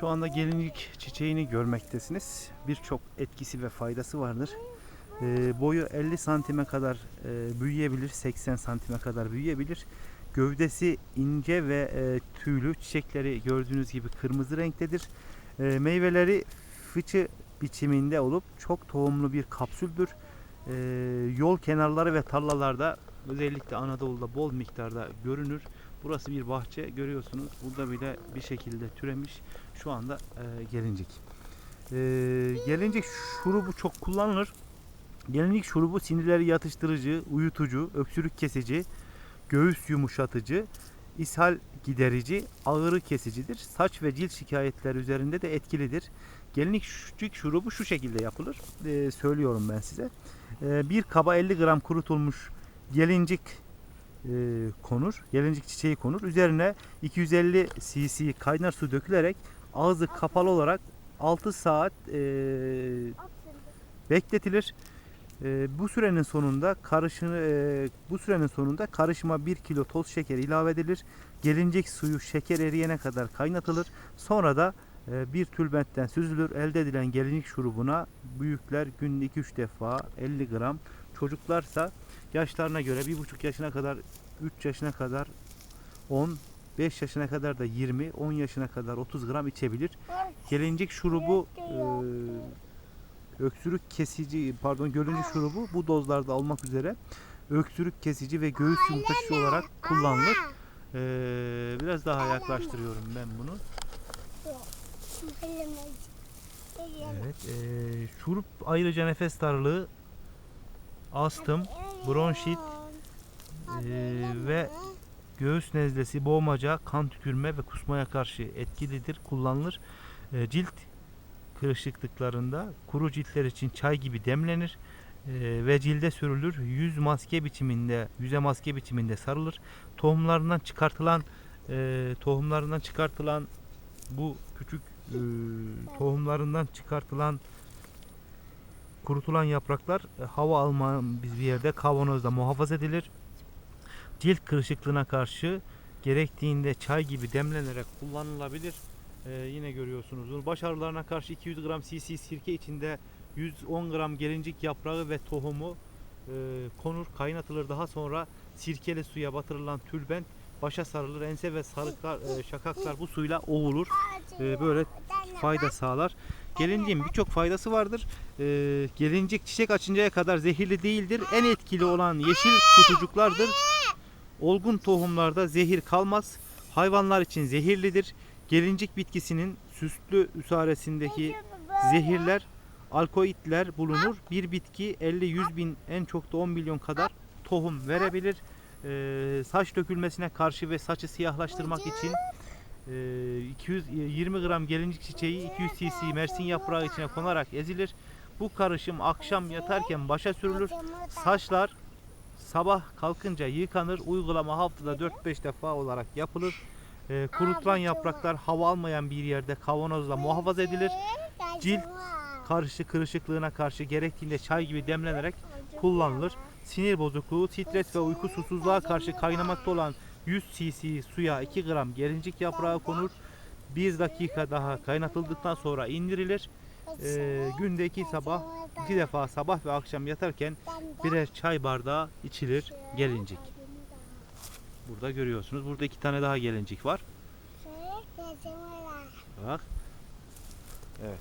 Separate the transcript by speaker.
Speaker 1: Şu anda gelinlik çiçeğini görmektesiniz. Birçok etkisi ve faydası vardır. Ee, boyu 50 santime kadar e, büyüyebilir, 80 santime kadar büyüyebilir. Gövdesi ince ve e, tüylü. Çiçekleri gördüğünüz gibi kırmızı renktedir. E, meyveleri fıçı biçiminde olup çok tohumlu bir kapsüldür. E, yol kenarları ve tarlalarda özellikle Anadolu'da bol miktarda görünür. Burası bir bahçe görüyorsunuz. Burada bile bir şekilde türemiş. Şu anda e, gelincik. E, gelincik şurubu çok kullanılır. Gelincik şurubu sinirleri yatıştırıcı, uyutucu, öksürük kesici, göğüs yumuşatıcı, ishal giderici, ağrı kesicidir. Saç ve cilt şikayetleri üzerinde de etkilidir. Gelinlik şurubu şu şekilde yapılır. E, söylüyorum ben size. E, bir kaba 50 gram kurutulmuş gelincik e, konur. Gelincik çiçeği konur. Üzerine 250 cc kaynar su dökülerek ağzı kapalı olarak 6 saat e, bekletilir. E, bu sürenin sonunda karışını e, bu sürenin sonunda karışıma 1 kilo toz şeker ilave edilir. Gelincik suyu şeker eriyene kadar kaynatılır. Sonra da e, bir tülbentten süzülür. Elde edilen gelincik şurubuna büyükler günde 2-3 defa 50 gram. Çocuklarsa yaşlarına göre 1,5 yaşına kadar 3 yaşına kadar 10 5 yaşına kadar da 20 10 yaşına kadar 30 gram içebilir. Gelincik şurubu e, öksürük kesici pardon gelincik şurubu bu dozlarda olmak üzere öksürük kesici ve göğüs yumuşatıcı olarak kullanılır. E, biraz daha yaklaştırıyorum ben bunu. Evet, e, şurup ayrıca nefes darlığı, astım, bronşit e, ve göğüs nezlesi, boğmaca, kan tükürme ve kusmaya karşı etkilidir, kullanılır. E, cilt kırışıklıklarında kuru ciltler için çay gibi demlenir e, ve cilde sürülür. Yüz maske biçiminde, yüze maske biçiminde sarılır. Tohumlarından çıkartılan e, tohumlarından çıkartılan bu küçük e, tohumlarından çıkartılan kurutulan yapraklar e, hava almayan bir yerde kavanozda muhafaza edilir. Cilt kırışıklığına karşı gerektiğinde çay gibi demlenerek kullanılabilir. Ee, yine görüyorsunuz. Baş ağrılarına karşı 200 gram cc sirke içinde 110 gram gelincik yaprağı ve tohumu e, konur, kaynatılır. Daha sonra sirkeli suya batırılan tülbent başa sarılır. Ense ve sarıklar, e, şakaklar bu suyla ovulur. E, böyle fayda sağlar. Gelinciğin birçok faydası vardır. Ee, gelincik çiçek açıncaya kadar zehirli değildir. En etkili olan yeşil kutucuklardır. Olgun tohumlarda zehir kalmaz. Hayvanlar için zehirlidir. Gelincik bitkisinin süslü üsaresindeki zehirler, alkoitler bulunur. Bir bitki 50-100 bin en çok da 10 milyon kadar tohum verebilir. Ee, saç dökülmesine karşı ve saçı siyahlaştırmak için 220 gram gelincik çiçeği 200 cc mersin yaprağı içine konarak ezilir. Bu karışım akşam yatarken başa sürülür. Saçlar sabah kalkınca yıkanır. Uygulama haftada 4-5 defa olarak yapılır. Ee, kurutulan yapraklar hava almayan bir yerde kavanozla muhafaza edilir. Cilt karışı kırışıklığına karşı gerektiğinde çay gibi demlenerek kullanılır. Sinir bozukluğu, stres ve uykusuzluğa karşı kaynamakta olan 100 cc suya 2 gram gelincik yaprağı konur. 1 dakika daha kaynatıldıktan sonra indirilir. Ee, günde iki sabah, iki defa sabah ve akşam yatarken birer çay bardağı içilir gelincik. Burada görüyorsunuz. Burada iki tane daha gelincik var. Bak. Evet.